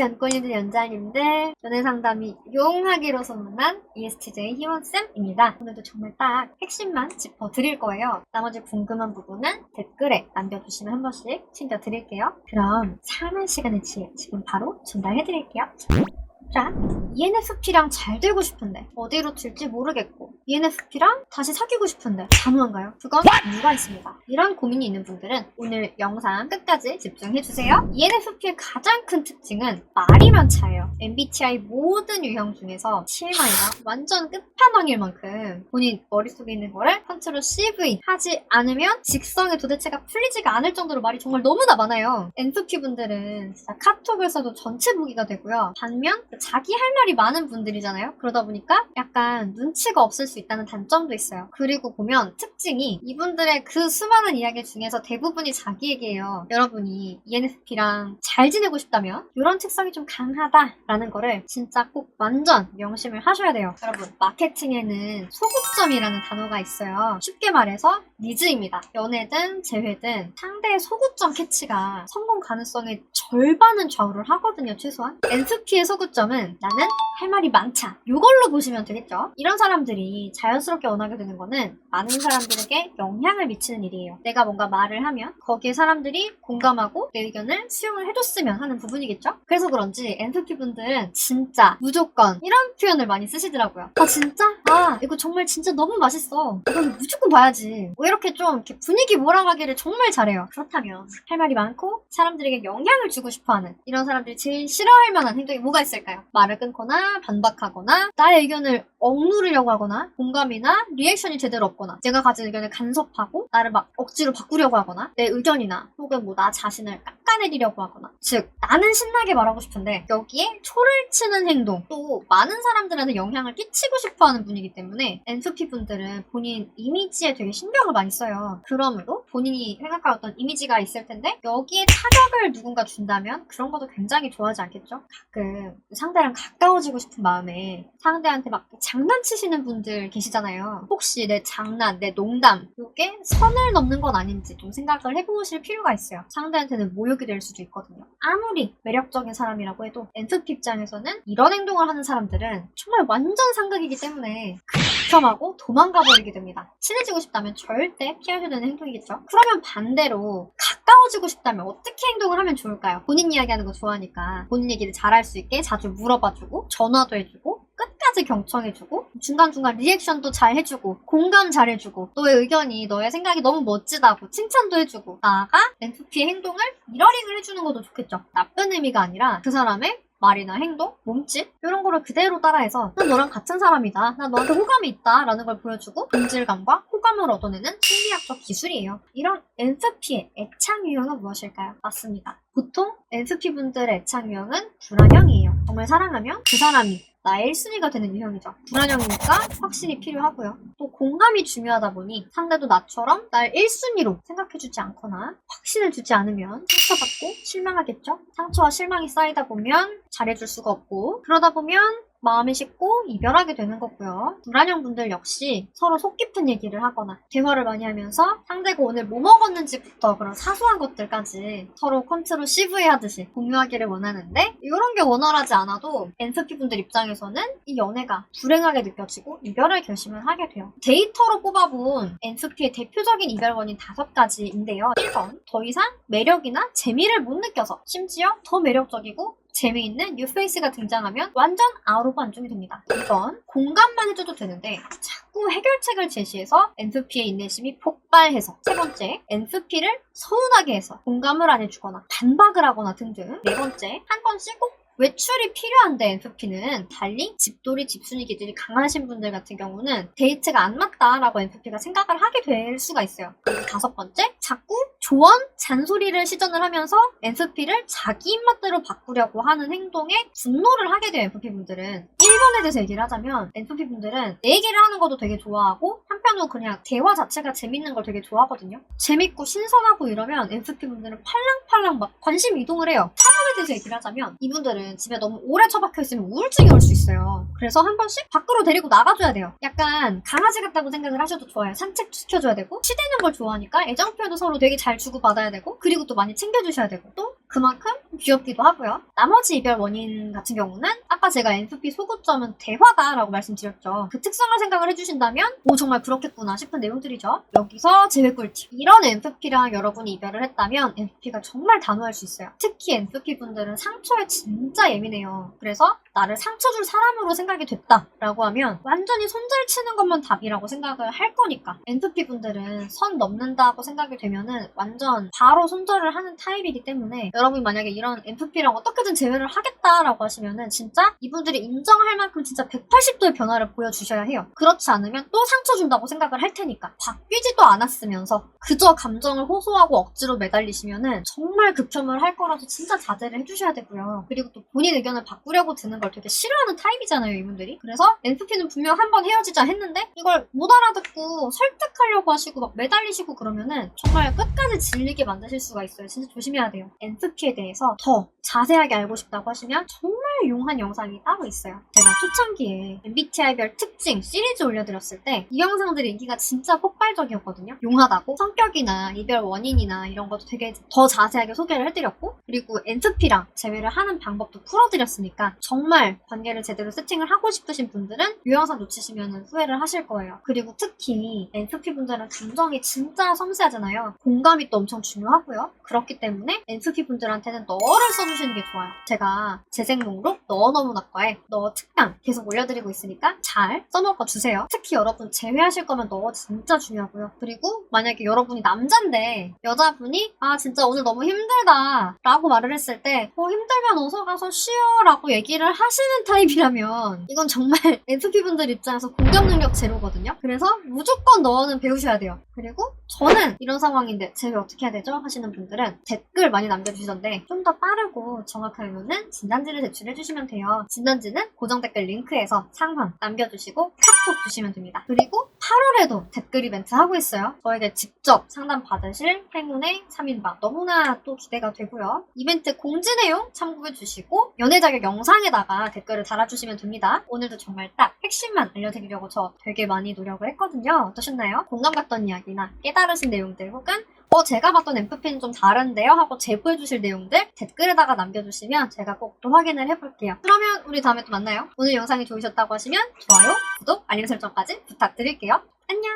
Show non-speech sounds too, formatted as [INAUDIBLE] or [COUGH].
연꽃님들, 연자님들, 연애 상담이 용하기로 소문난 ESTJ 희원쌤입니다. 오늘도 정말 딱 핵심만 짚어드릴 거예요. 나머지 궁금한 부분은 댓글에 남겨주시면 한 번씩 챙겨드릴게요. 그럼 사는 시간의 지혜 지금 바로 전달해드릴게요. 자, E ENFP랑 잘 되고 싶은데 어디로 튈지 모르겠고 ENFP랑 다시 사귀고 싶은데 가능한가요? 그건 이유가 있습니다. 이런 고민이 있는 분들은 오늘 영상 끝까지 집중해주세요. ENFP의 가장 큰 특징은 말이 많차예요. MBTI 모든 유형 중에서 TMI가 완전 끝판왕일 만큼 본인 머릿속에 있는 거를 컨트롤 CV 하지 않으면 직성의 도대체가 풀리지가 않을 정도로 말이 정말 너무나 많아요. NFP 분들은 진짜 카톡을 써도 전체 보기가 되고요. 반면 자기 할 말이 많은 분들이잖아요. 그러다 보니까 약간 눈치가 없을 수 있다는 단점도 있어요. 그리고 보면 특징이 이분들의 그 수많은 이야기 중에서 대부분이 자기 얘기예요. 여러분이 ENFP랑 잘 지내고 싶다면 이런 특성이 좀 강하다라는 거를 진짜 꼭 완전 명심을 하셔야 돼요. 여러분 마케팅에는 소구점이라는 단어가 있어요. 쉽게 말해서 니즈입니다. 연애든 재회든 상대의 소구점 캐치가 성공 가능성의 절반은 좌우를 하거든요, 최소한. NFP의 소구점 은 나는 할 말이 많자. 이걸로 보시면 되겠죠? 이런 사람들이 자연스럽게 원하게 되는 거는 많은 사람들에게 영향을 미치는 일이에요. 내가 뭔가 말을 하면 거기에 사람들이 공감하고 내 의견을 수용을 해줬으면 하는 부분이겠죠? 그래서 그런지 NFP 분들은 진짜 무조건 이런 표현을 많이 쓰시더라고요. 아 진짜? 아 이거 정말 진짜 너무 맛있어. 이건 무조건 봐야지. 뭐 이렇게 좀 이렇게 분위기 몰아가기를 정말 잘해요. 그렇다면 할 말이 많고 사람들에게 영향을 주고 싶어하는 이런 사람들이 제일 싫어할 만한 행동이 뭐가 있을까요? 말을 끊거나 반박하거나 나의 의견을 억누르려고 하거나 공감이나 리액션이 제대로 없거나 내가 가진 의견을 간섭하고 나를 막 억지로 바꾸려고 하거나 내 의견이나 혹은 뭐 나 자신을 깎아내리려고 하거나. 즉 나는 신나게 말하고 싶은데 여기에 초를 치는 행동 또 많은 사람들한테 영향을 끼치고 싶어하는 분이기 때문에 NFP 분들은 본인 이미지에 되게 신경을 많이 써요. 그러므로 본인이 생각할 어떤 이미지가 있을 텐데 여기에 타격을 누군가 준다면 그런 것도 굉장히 좋아하지 않겠죠? 가끔 상대랑 가까워지고 싶은 마음에 상대한테 막 장 난치시는 분들 계시잖아요. 혹시 내 장난, 내 농담, 이게 선을 넘는 건 아닌지 좀 생각을 해보실 필요가 있어요. 상대한테는 모욕이 될 수도 있거든요. 아무리 매력적인 사람이라고 해도 NFP 입장에서는 이런 행동을 하는 사람들은 정말 완전 상극이기 때문에 극혐하고 도망가 버리게 됩니다. 친해지고 싶다면 절대 피하셔야 되는 행동이겠죠. 그러면 반대로 가까워지고 싶다면 어떻게 행동을 하면 좋을까요? 본인 이야기하는 거 좋아하니까 본인 얘기를 잘할 수 있게 자주 물어봐주고 전화도 해주고 끝까지 경청해주고 중간중간 리액션도 잘 해주고 공감 잘 해주고 너의 의견이 너의 생각이 너무 멋지다고 칭찬도 해주고 나아가 NFP의 행동을 미러링을 해주는 것도 좋겠죠. 나쁜 의미가 아니라 그 사람의 말이나 행동, 몸짓 이런 거를 그대로 따라해서 난 너랑 같은 사람이다. 난 너한테 호감이 있다. 라는 걸 보여주고 본질감과 호감을 얻어내는 심리학적 기술이에요. 이런 NFP의 애착 유형은 무엇일까요? 맞습니다. 보통 NFP 분들의 애착 유형은 불안형이에요. 정말 사랑하면 그 사람이 나의 1순위가 되는 유형이죠. 불안형이니까 확실히 필요하고요. 또 공감이 중요하다 보니 상대도 나처럼 날 1순위로 생각해주지 않거나 확신을 주지 않으면 상처받고 실망하겠죠? 상처와 실망이 쌓이다 보면 잘해줄 수가 없고 그러다 보면 마음이 식고 이별하게 되는 거고요. 불안형 분들 역시 서로 속 깊은 얘기를 하거나 대화를 많이 하면서 상대가 오늘 뭐 먹었는지부터 그런 사소한 것들까지 서로 컨트롤 CV 하듯이 공유하기를 원하는데 이런 게 원활하지 않아도 NFP 분들 입장에서는 이 연애가 불행하게 느껴지고 이별을 결심을 하게 돼요. 데이터로 뽑아본 NFP의 대표적인 이별 원인 다섯 가지인데요. 1번 더 이상 매력이나 재미를 못 느껴서 심지어 더 매력적이고 재미있는 뉴페이스가 등장하면 완전 아웃 오브 안중이 됩니다. 2번 공감만 해줘도 되는데 자꾸 해결책을 제시해서 NFP의 인내심이 폭발해서 세 번째 NFP를 서운하게 해서 공감을 안 해주거나 반박을 하거나 등등 네 번째 한 번씩 꼭 외출이 필요한데 NFP는 달리 집돌이 집순이 기질이 강하신 분들 같은 경우는 데이트가 안 맞다라고 NFP가 생각을 하게 될 수가 있어요. 다섯 번째 자꾸 조언, 잔소리를 시전을 하면서 NFP를 자기 입맛대로 바꾸려고 하는 행동에 분노를 하게 돼요 NFP 분들은 1번에 대해서 얘기를 하자면 NFP 분들은 내 얘기를 하는 것도 되게 좋아하고 한편으로 그냥 대화 자체가 재밌는 걸 되게 좋아하거든요. 재밌고 신선하고 이러면 NFP 분들은 팔랑팔랑 막 관심 이동을 해요. 사람에 대해서 얘기를 하자면 이분들은 집에 너무 오래 처박혀 있으면 우울증이 올 수 있어요. 그래서 한 번씩 밖으로 데리고 나가줘야 돼요. 약간 강아지 같다고 생각을 하셔도 좋아요. 산책 시켜줘야 되고 치대는 걸 좋아하니까 애정 표현도 서로 되게 잘 주고받아야 되고 그리고 또 많이 챙겨주셔야 되고 또 그만큼 귀엽기도 하고요. 나머지 이별 원인 같은 경우는 아까 제가 NFP 소구점은 대화다라고 말씀드렸죠. 그 특성을 생각을 해주신다면 오 정말 그렇겠구나 싶은 내용들이죠. 여기서 제외 꿀팁. 이런 NFP랑 여러분이 이별을 했다면 NFP가 정말 단호할 수 있어요. 특히 NFP 분들은 상처에 진짜 예민해요. 그래서 나를 상처 줄 사람으로 생각이 됐다라고 하면 완전히 손절 치는 것만 답이라고 생각을 할 거니까 NFP 분들은 선 넘는다고 생각이 되면은 완전 바로 손절을 하는 타입이기 때문에 여러분이 만약에 이런 NFP랑 어떻게든 제외를 하겠다라고 하시면은 진짜 이분들이 인정할 만큼 진짜 180도의 변화를 보여주셔야 해요. 그렇지 않으면 또 상처 준다고 생각을 할 테니까 바뀌지도 않았으면서 그저 감정을 호소하고 억지로 매달리시면은 정말 극혐을 할 거라서 진짜 자제를 해주셔야 되고요. 그리고 또 본인 의견을 바꾸려고 드는 걸 되게 싫어하는 타입이잖아요, 이분들이. 그래서 NFP는 분명 한 번 헤어지자 했는데 이걸 못 알아듣고 설득하려고 하시고 막 매달리시고 그러면은 정말 끝까지 질리게 만드실 수가 있어요. 진짜 조심해야 돼요. NFP에 대해서 더 자세하게 알고 싶다고 하시면 정말 용한 영상이 따로 있어요. 제가 초창기에 MBTI별 특징 시리즈 올려드렸을 때 이 영상들의 인기가 진짜 폭발적이었거든요. 용하다고 성격이나 이별 원인이나 이런 것도 되게 더 자세하게 소개를 해드렸고 그리고 NFP랑 제외를 하는 방법도 풀어드렸으니까 정말 관계를 제대로 세팅을 하고 싶으신 분들은 이 영상 놓치시면 후회를 하실 거예요. 그리고 특히 NFP 분들은 감정이 진짜 섬세하잖아요. 공감이 또 엄청 중요하고요. 그렇기 때문에 NFP 분 들한테는 너를 써주시는 게 좋아요. 제가 재생 목록 너 너무나과에 너 특강 계속 올려드리고 있으니까 잘 써먹어 주세요. 특히 여러분 제외하실 거면 너 진짜 중요하고요. 그리고 만약에 여러분이 남잔데 여자분이 아 진짜 오늘 너무 힘들다 라고 말을 했을 때 어, 힘들면 어서 가서 쉬어 라고 얘기를 하시는 타입이라면 이건 정말 [LAUGHS] NFP 분들 입장에서 공감 능력 제로거든요. 그래서 무조건 너는 배우셔야 돼요. 그리고 저는 이런 상황인데 제가 어떻게 해야 되죠? 하시는 분들은 댓글 많이 남겨주 시던데 좀 더 빠르고 정확하게는 진단지를 제출해 주시면 돼요. 진단지는 고정 댓글 링크에서 상황 남겨주시고 카톡 주시면 됩니다. 그리고 8월에도 댓글 이벤트 하고 있어요. 저에게 직접 상담 받으실 행운의 3인방 너무나 또 기대가 되고요. 이벤트 공지 내용 참고해 주시고 연애 자격 영상에다가 댓글을 달아주시면 됩니다. 오늘도 정말 딱 핵심만 알려드리려고 저 되게 많이 노력을 했거든요. 어떠셨나요? 공감 갔던 이야기나 깨달으신 내용들 혹은 어, 제가 봤던 앰프피는 좀 다른데요? 하고 제보해 주실 내용들 댓글에다가 남겨주시면 제가 꼭 또 확인을 해볼게요. 그러면 우리 다음에 또 만나요. 오늘 영상이 좋으셨다고 하시면 좋아요, 구독, 알림 설정까지 부탁드릴게요. 안녕!